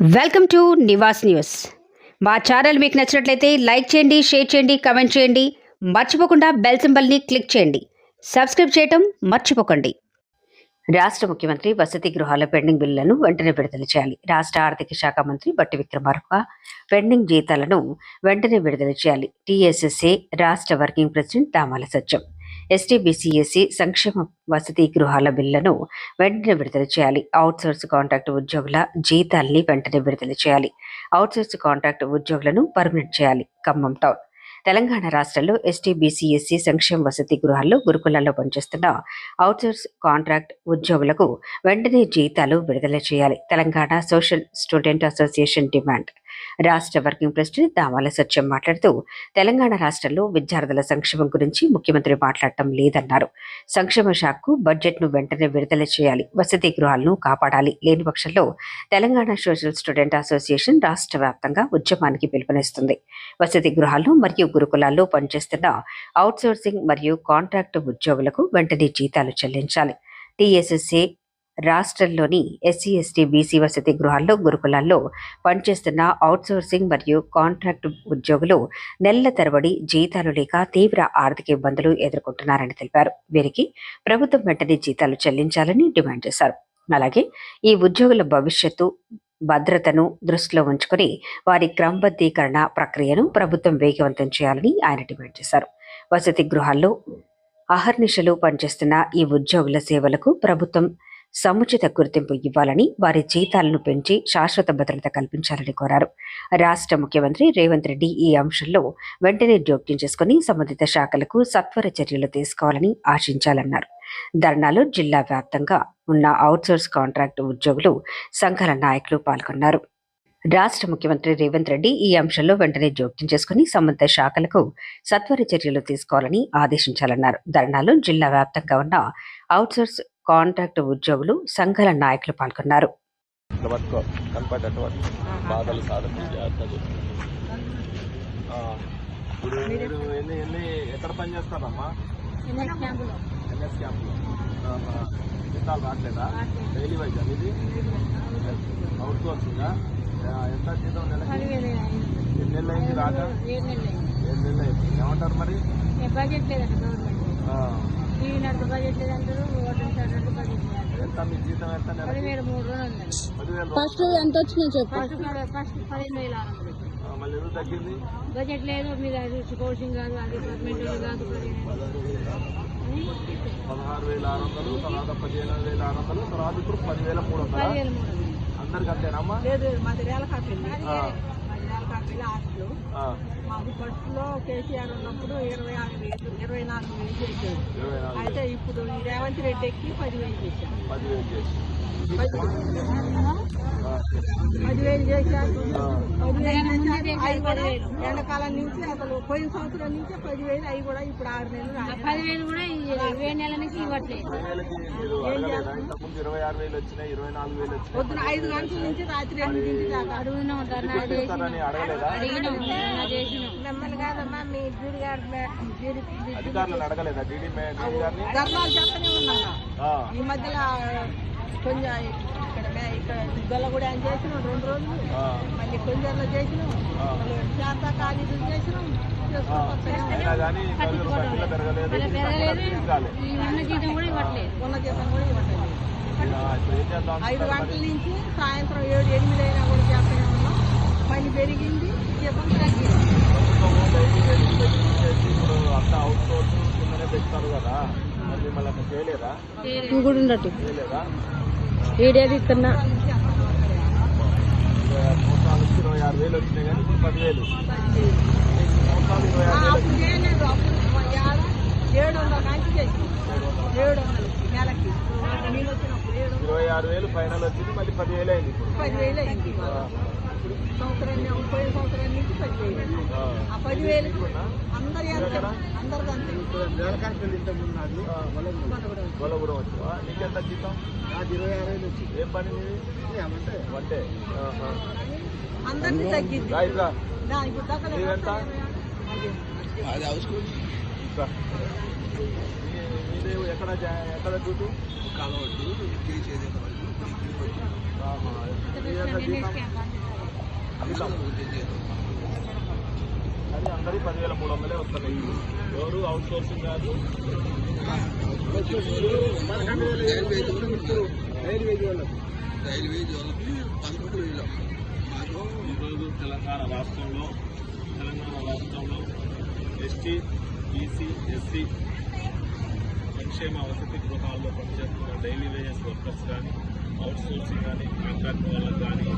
Welcome to Nivas news. మా channel మీకు నచ్చినట్లయితే లైక్ చేయండి షేర్ చేయండి కమెంట్ చేయండి. మర్చిపోకుండా బెల్ సింబల్ని క్లిక్ చేయండి. సబ్స్క్రైబ్ చేయటం మర్చిపోకండి. రాష్ట్ర ముఖ్యమంత్రి వసతి గృహాల పెండింగ్ బిల్లులను వెంటనే విడుదల చేయాలి. రాష్ట్ర ఆర్థిక శాఖ మంత్రి బట్టి విక్రమార్క పెండింగ్ జీతాలను వెంటనే విడుదల చేయాలి. టీఎస్ఎస్ఏ రాష్ట్ర working president Damala Satyam ST BC SC సంక్షేమ వసతి గృహాల బిల్లను వెంటనే విడుదల చేయాలి. అవుట్సోర్స్ కాంట్రాక్ట్ ఉద్యోగుల జీతాల్ని వెంటనే విడుదల చేయాలి. అవుట్సోర్స్ కాంట్రాక్ట్ ఉద్యోగులను పర్మనెంట్ చేయాలి. ఖమ్మం టౌన్. తెలంగాణ రాష్ట్రంలో ఎస్టీ బీసీఎస్సీ సంక్షేమ వసతి గృహాల్లో గురుకులాల్లో పనిచేస్తున్న అవుట్సోర్స్ కాంట్రాక్ట్ ఉద్యోగులకు వెంటనే జీతాలు విడుదల చేయాలి. Telangana social student association demand. రాష్ట్ర వర్కింగ్ ప్రెసిడెంట్ దామాల సత్యం మాట్లాడుతూ తెలంగాణ రాష్ట్రంలో విద్యార్థుల సంక్షేమం గురించి ముఖ్యమంత్రి మాట్లాడటం లేదన్నారు. సంక్షేమ శాఖకు బడ్జెట్ను వెంటనే విడుదల చేయాలి వసతి గృహాలను కాపాడాలి లేని పక్షంలో తెలంగాణ సోషల్ స్టూడెంట్ అసోసియేషన్ రాష్ట్ర వ్యాప్తంగా ఉద్యమానికి పిలుపునిస్తుంది. వసతి గృహాల్లో మరియు గురుకులాల్లో పనిచేస్తున్న అవుట్సోర్సింగ్ మరియు కాంట్రాక్ట్ ఉద్యోగులకు వెంటనే జీతాలు చెల్లించాలి. టీఎస్ఎస్ఏ రాష్ట్రంలోని ఎస్సీ ఎస్టీ బీసీ వసతి గృహాల్లో గురుకులాల్లో పనిచేస్తున్న అవుట్సోర్సింగ్ మరియు కాంట్రాక్ట్ ఉద్యోగులు నెలల తరబడి జీతాలు లేక తీవ్ర ఆర్థిక ఇబ్బందులు ఎదుర్కొంటున్నారని తెలిపారు. వీరికి ప్రభుత్వం వెంటనే జీతాలు చెల్లించాలని డిమాండ్ చేశారు. అలాగే ఈ ఉద్యోగుల భవిష్యత్తు భద్రతను దృష్టిలో ఉంచుకొని వారి క్రమబద్ధీకరణ ప్రక్రియను ప్రభుత్వం వేగవంతం చేయాలని ఆయన డిమాండ్ చేశారు. వసతి గృహాల్లో అహర్నిశలు పనిచేస్తున్న ఈ ఉద్యోగుల సేవలకు ప్రభుత్వం సముచిత గుర్తింపు ఇవ్వాలని వారి జీతాలను పెంచి శాశ్వత భద్రత కల్పించాలని కోరారు. రాష్ట్ర ముఖ్యమంత్రి రేవంత్ రెడ్డి ఈ అంశంలో వెంటనే జోక్యం చేసుకుని సంబంధిత శాఖలకు సత్వర చర్యలు తీసుకోవాలని ఆశించాలన్నారు. ధర్నాలో జిల్లా వ్యాప్తంగా ఉన్న అవుట్సోర్స్ కాంట్రాక్ట్ ఉద్యోగులు సంఘాల నాయకులు పాల్గొన్నారు. రాష్ట్ర ముఖ్యమంత్రి రేవంత్ రెడ్డి ఈ అంశంలో వెంటనే జోక్యం చేసుకుని సంబంధిత శాఖలకు సత్వర చర్యలు తీసుకోవాలని ఆదేశించాలన్నారు. ధర్నాలో జిల్లా వ్యాప్తంగా ఉన్న అవుట్సోర్స్ కాంట్రాక్ట్ ఉద్యోగులు సంఘాల నాయకులు పాల్గొన్నారు. ఎక్కడ పని చేస్తారమ్మా? ఎన్ఎస్ క్యాంపులో. ఆహా. జీతాలు రావట్లేదా డైలీ వైజ్ ఇది అవుట్ సోర్సింగా ఎంత జీతం నెలకి? ఎన్ని నెలలు అయింది రాక? ఏడు నెలలు అయింది. ఏమంటారు మరి? బడ్జెట్ లేదంట గవర్నమెంట్ బడ్జెట్ ఎంత మీ జీతం ఎంత పదివేల మూడు పదివేలు ఫస్ట్ ఎంత వచ్చినా చెప్పు. ఫస్ట్ పద- ఫస్ట్ పదిహేను వేల ఆరు వందలు ఆ, మళ్ళీ ఎందుకు తగ్గింది? బడ్జెట్ లేదు మీద అది కోచింగ్ కాదు అది డిపార్ట్మెంట్ కాదు పదహారు వేల ఆరు వందలు తర్వాత పదిహేను వేల ఆరు వందలు తర్వాత ఇప్పుడు పదివేల మూడు వందలు? అందరికి అంతేనమ్మా లేదు మాది రేల కాపీలు ఆ, మాది రేల కాపీలు హాస్టల్ ఆ, మాది ఫస్ట్లో కేసీఆర్ ఉన్నప్పుడు ఇరవై ఆరు వేలు ఇరవై నాలుగు వేలు చేశారు. అయితే ఇప్పుడు ఈ రేవంత్ రెడ్డి ఎక్కి పదివేలు చేశారు. పదివేలు చేశారు. పదివేలు చేశారు. అవి కూడా ఎండాకాలం నుంచి అసలు పోయిన సంవత్సరం నుంచి పదివేలు అవి కూడా ఇప్పుడు ఆరు నెలలు పదివేలు కూడా ఇరవై నెలల నుంచి ఇవ్వట్లేదు. ఇరవై ఆరు వేలు వచ్చినాయి ఇరవై నాలుగు వేలు వచ్చినాయి. పొద్దున ఐదు గంటల నుంచి రాత్రి ఎనిమిదింటి దాకా. మిమ్మల్ని కాదమ్మా మీ జూడి గారు అధికారులను అడగలేదా? డీడీ ధర్నాలు ఉన్నాం. ఆ, ఈ మధ్యలో కొంచెం ఇక్కడ కూడా చేసినాం? రెండు రోజులు. ఆ, మళ్ళీ కొంచెంలో చేసినాం. మళ్ళీ కాలేజీలు చేసినాం. ఉన్నాం. జీతం కూడా ఇవ్వట్లేదు. ఐదు గంటల? నుంచి సాయంత్రం ఏడు ఎనిమిది అయినా కూడా చేస్తూనే ఉన్నాం. మళ్ళీ పెరిగింది. జీతం తగ్గింది పెంచుతారు కదా. చేయలేదా? ఉండట్టు చేయలేదా? వీడియో తీస్తున్నా ఇరవై ఆరు వేలు వచ్చినాయి కానీ ఇప్పుడు పదివేలు. సంవత్సరాలు ఇరవై ఆ, ఆరు వేలు ఫైనల్ వచ్చింది మళ్ళీ పదివేలు. అయింది ఇప్పుడు పదివేలు అయింది సంవత్సరం పోయిన సంవత్సరం నుంచి పదివేలు పదివేలు. గొల్లగూడెం వచ్చావా నీకెంత జీతం? ఇరవై ఆరు వేలు ఏం పని నీది? వంటే. ఆహా. అందరిది తగ్గింది. రా ఇట్రా. నా ఇప్పుడు దాకా నేను నీదెంత? వస్తాను. ఇట్రా. మీ- మీది ఎక్కడ ఎక్కడ డ్యూటీ. ఈ యొక్క జీతం? జీతం అది పదివేల మూడు వందలే వస్తున్నాయి. ఎవరు అవుట్ సోర్సింగ్ కాదు. ఈరోజు తెలంగాణ రాష్ట్రంలో తెలంగాణ రాష్ట్రంలో ఎస్టీ బీసీ ఎస్సీ సంక్షేమ వసతి గృహాల్లో పనిచేస్తున్న డైలీ వేజెస్ వర్కర్స్ కానీ అవుట్ సోర్సింగ్ కానీ కాంట్రాక్ట్ వాళ్ళకి కానీ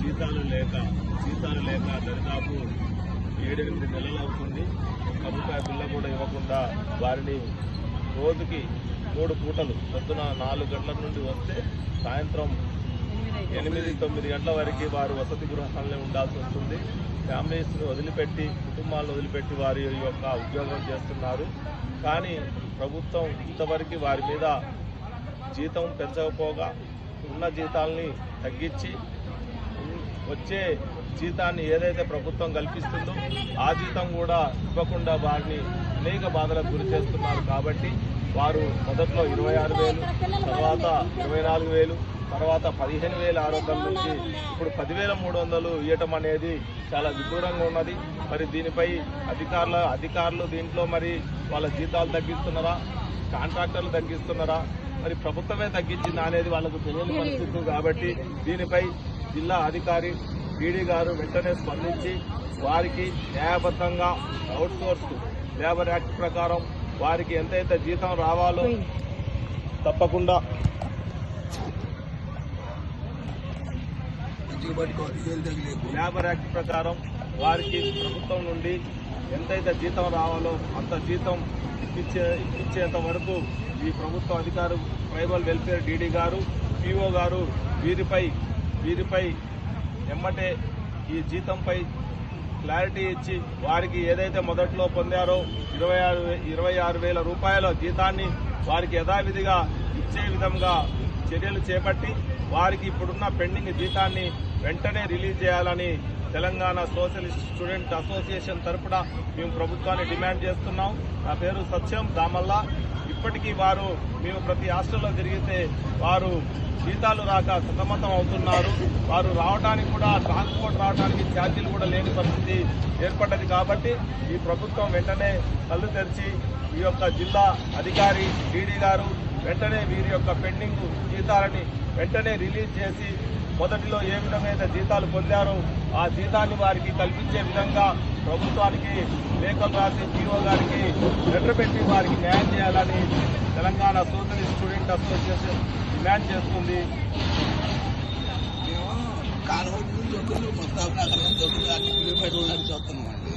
జీతాలు లేక జీతాలు లేక దరిదాపు ఏడెనిమిది నెలలు అవుతుంది. ఒక్క రూపాయి బిల్ల కూడా ఇవ్వకుండా వారిని రోజుకి మూడు పూటలు పొద్దున నాలుగు గంటల నుండి వస్తే సాయంత్రం ఎనిమిది తొమ్మిది గంటల వరకు వారు వసతి గృహాల్లో ఉండాల్సి వస్తుంది. ఫ్యామిలీస్ని వదిలిపెట్టి కుటుంబాలను వదిలిపెట్టి వారి యొక్క ఉద్యోగం చేస్తున్నారు. కానీ ప్రభుత్వం ఇంతవరకు వారి మీద జీతం పెంచకపోగా ఉన్న జీతాల్ని తగ్గించి వచ్చే జీతాన్ని ఏదైతే ప్రభుత్వం కల్పిస్తుందో ఆ జీతం కూడా ఇవ్వకుండా వారిని అనేక బాధలకు గురి చేస్తున్నారు కాబట్టి వారు మొదట్లో ఇరవై ఆరు వేలు తర్వాత ఇరవై నాలుగు వేలు తర్వాత పదిహేను వేల ఆరు వందల నుంచి ఇప్పుడు పదివేల మూడు వందలు ఇవ్వటం అనేది చాలా విదూరంగా ఉన్నది. మరి దీనిపై అధికారుల అధికారులు దీంట్లో మరి వాళ్ళ జీతాలు తగ్గిస్తున్నారా? కాంట్రాక్టర్లు తగ్గిస్తున్నారా? మరి ప్రభుత్వమే తగ్గించిందా అనేది వాళ్ళకు తెలియని పరిస్థితులు కాబట్టి దీనిపై జిల్లా అధికారి డీడీ గారు వెంటనే స్పందించి వారికి న్యాయబద్ధంగా అవుట్ సోర్స్ లేబర్ యాక్ట్ ప్రకారం వారికి ఎంతైతే జీతం రావాలో తప్పకుండా లేబర్ యాక్ట్ ప్రకారం వారికి ప్రభుత్వం నుండి ఎంతైతే జీతం రావాలో అంత జీతం ఇప్పించే ఇప్పించేంత వరకు ఈ ప్రభుత్వ అధికారు ట్రైబల్ వెల్ఫేర్ డీడీ గారు పిఓ గారు వీరిపై వీరిపై ఎమ్మటే ఈ జీతంపై క్లారిటీ ఇచ్చి వారికి ఏదైతే మొదట్లో పొందారో ఇరవై ఆరు ఇరవై ఆరు వేల రూపాయల జీతాన్ని వారికి యథావిధిగా ఇచ్చే విధంగా చర్యలు చేపట్టి వారికి ఇప్పుడున్న పెండింగ్ జీతాన్ని వెంటనే రిలీజ్ చేయాలని తెలంగాణ సోషలిస్ట్ స్టూడెంట్ అసోసియేషన్ తరపున మేము ప్రభుత్వాన్ని డిమాండ్ చేస్తున్నాం. నా పేరు సత్యం దామల్లా. ఇప్పటికీ వారు మేము ప్రతి హాస్టల్లో తిరిగితే వారు జీతాలు రాక సతమతం అవుతున్నారు. వారు రావడానికి కూడా ట్రాన్స్పోర్ట్ రావడానికి ఛార్జీలు కూడా లేని పరిస్థితి ఏర్పడ్డది కాబట్టి ఈ ప్రభుత్వం వెంటనే కళ్ళు తెరిచి ఈ యొక్క జిల్లా అధికారి డీడీ గారు వెంటనే వీరి యొక్క పెండింగ్ జీతాలని వెంటనే రిలీజ్ చేసి మొదటిలో ఏ విధమైన జీతాలు పొందారో ఆ జీతాన్ని వారికి కల్పించే విధంగా ప్రభుత్వానికి లేఖలు రాసి జీఓ గారికి లెటర్ పెట్టి వారికి న్యాయం చేయాలని Telangana socialist student association demand చేస్తుంది. కాలువ దొక్కులు మొత్తం అక్కడ దొక్కులు అన్ని కిలోమీటర్లు నడిచి వస్తున్నాం అండి.